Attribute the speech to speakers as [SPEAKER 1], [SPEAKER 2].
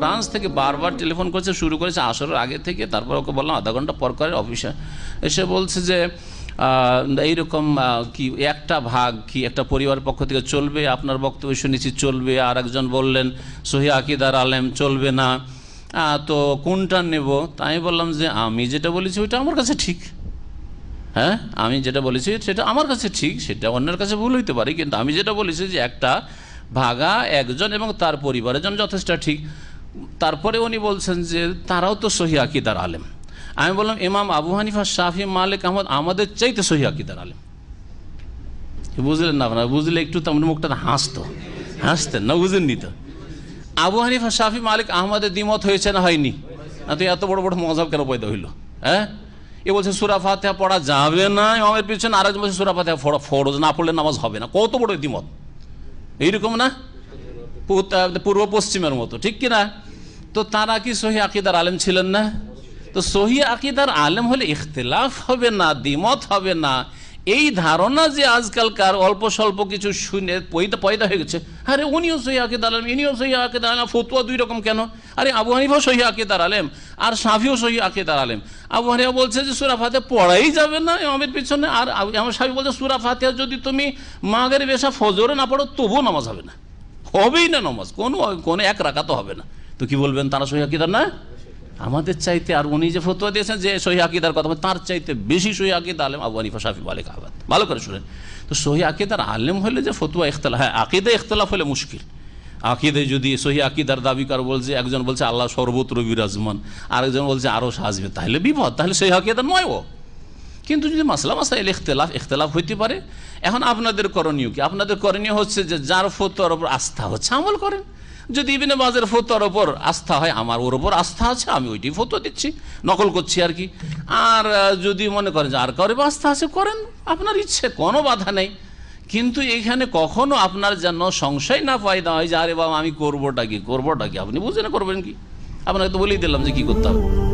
[SPEAKER 1] France থেকে বারবার telephone করেছে, শুরু করেছে, আসরের আগে থেকে, তারপর ওকে বললাম, আধা ঘণ্টা পর করে অফিসে। এসে বলছে যে এইরকম কি, একটা ভাগ কি একটা পরিবারের পক্ষ থেকে চলবে, আপনার বক্তব্য শুনেছি, চলবে। আর একজন বললেন, সহি আকিদার আলেম, চলবে না। তো কোনটা নেব? তাই বললাম যে, আমি যেটা বলেছি, ওইটা আমার কাছে ঠিক। হ্যাঁ আমি যেটা বলেছি, সেটা আমার কাছে ঠিক, সেটা অন্যের কাছে ভুল হইতে পারে, কিন্তু আমি যেটা বলেছি যে, একটা ভাগা একজন এবং তার পরিবারের জন্য যথেষ্ট ঠিক। তারপরে উনি বলছেন যে তারাও তো সহি আকিদার আলেম। আমি বললাম, ইমাম আবু হানিফা, শাফি, মালিক, আহমদ, আমাদের চাইতে সহি আকিদার আলেম। বুঝলেন না আপনারা? বুঝলে একটু তেমন মুখটা হাসতো। হাসতেন না বুঝেননি তো? আবু হানিফা, শাফি, মালিক, আহমদের দ্বিমত হয়েছে না হয়নি? না তো এত বড় বড় মজাব কেন পয়দা হইল? হ্যাঁ? এ বলছে, সুরা ফাতেহা পড়া যাবে না। ইমামের পিছনে আরেকজন বলছে, সুরা ফাতেহা ফরজ না পড়লে নামাজ হবে না। কত বড় দ্বিমত? এইরকম না? পূর্ব পশ্চিমের মতো, ঠিক কি না তো তারা কি সহি আকিদার আলেম ছিলেন না? তো সহি আকিদার আলেম হলে ইখতলাফ হবে না, দ্বিমত হবে না। এই ধারণা যে আজকালকার অল্প স্বল্প কিছু শুনে পয়দা হয়ে গেছে। আরে উনিও সহি আকিদার আলেম, ইনিও সহি আকিদার আলেম, ফতুয়া দুই রকম কেন? আরে আবু হানিফাও সহি আকিদার আলেম, আর সাফিও সহি আকিদার আলেম। আবু হানিফা বলছে যে সুরা ফাতে পড়াই যাবে না ইমামের পিছনে, আর আমার সাফি বলছে সুরা ফাতিহা যদি তুমি মাগের বেশা ফজরে না পড়ো, তবুও নামাজ হবে না। হবেই না নমাজ, কোনো কোনো এক রাখা তো হবে না। তো কি বলবেন, তারা সহি আকিদার না? আমাদের চাইতে, আর উনি যে ফতোয়া দিয়েছেন যে সহি আকিদার কথা, তার চাইতে বেশি সহি আকিদা আলেম আবু হানিফা, শাফি, মালিক, আহমদ। ভালো করে শুনেন। তো সহি আকিদার আলেম হলে যে ফতুয়া ইখতলাফ হ্যাঁ আকিদা ইখতলাফ হলে মুশকিল। আকিদে যদি সহি আকিদার দাবি কার বলছে, একজন বলছে, আল্লাহ সর্বত্র বিরাজমান। আরেকজন বলছে আরও সাজবে। তাহলে বিপদ, তাহলে সহি আকিদার নয় ও। কিন্তু যদি মাসলা মাসাইল ইখতলাফ ইখতলাফ হইতে পারে, এখন আপনাদের করণীয় কি? আপনাদের করণীয় হচ্ছে যে যার ফতোয়ার ওপর আস্থা হচ্ছে, আমল করেন। যদি ইবিনে বাজের ফতোয়ার ওপর আস্থা হয়, আমার ওর ওপর আস্থা আছে, আমি ওইটি ফতোয়া দিচ্ছি, নকল করছি আর কি। আর যদি মনে করেন যে আর কারও আস্থা আছে, করেন, আপনার ইচ্ছে, কোনো বাধা নেই। কিন্তু এখানে কখনো আপনার যেন সংশয় না পায়দা হয় যে, আরে বাবা, আমি করবোটা কি? করবোটা কি? আপনি বুঝে না করবেন কি? আপনাকে তো বলেই দিলাম যে কি করতে হবে।